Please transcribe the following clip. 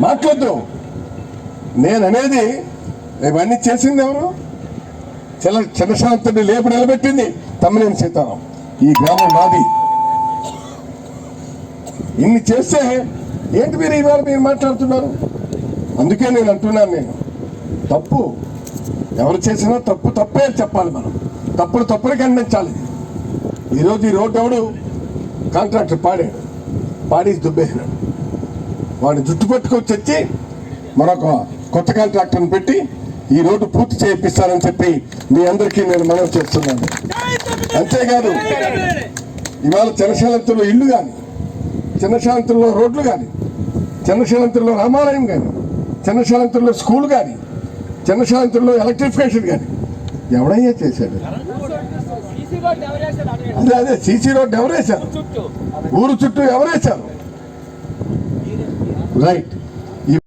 మాట్లాడద్దు. నేను అనేది ఇవన్నీ చేసింది ఎవరు? చిల చిన్నశాంతుని లేపు నిలబెట్టింది తమ్మినేని సీతారాం. ఈ గ్రామం నాది. ఇన్ని చేస్తే ఏంటి మీరు ఇవాళ మీరు మాట్లాడుతున్నారు? అందుకే నేను అంటున్నాను నేను. తప్పు. ఎవరు చేసినా తప్పు తప్పే చెప్పాలి మనం. తప్పుడు తప్పుడే ఖండించాలి. ఈరోజు ఈ రోడ్డు ఎవడు? కాంట్రాక్టర్ పాడాడు పాడేసి దుబ్బేసినాడు. వాడిని జుట్టు పట్టుకొచ్చి వచ్చి మరొక కొత్త కాంట్రాక్టర్ని పెట్టి ఈ రోడ్డు పూర్తి చేయిస్తానని చెప్పి మీ అందరికీ నేను మనవి చేస్తున్నాను. అంతేకాదు ఇవాళ చిన్నశాలంతుల్లో ఇల్లు కానీ చిన్నశాలంతుల్లో రోడ్లు కానీ చిన్నశాలంతుల్లో రామాలయం కానీ చిన్నశాలంతుల్లో స్కూల్ కానీ చిన్నశాలంతుల్లో ఎలక్ట్రిఫికేషన్ కానీ ఎవడయ్యా చేశాడు. అదే అదే సీసీ రోడ్డు ఎవరేశారు ఊరు చుట్టూ. ఎవరేశారు right.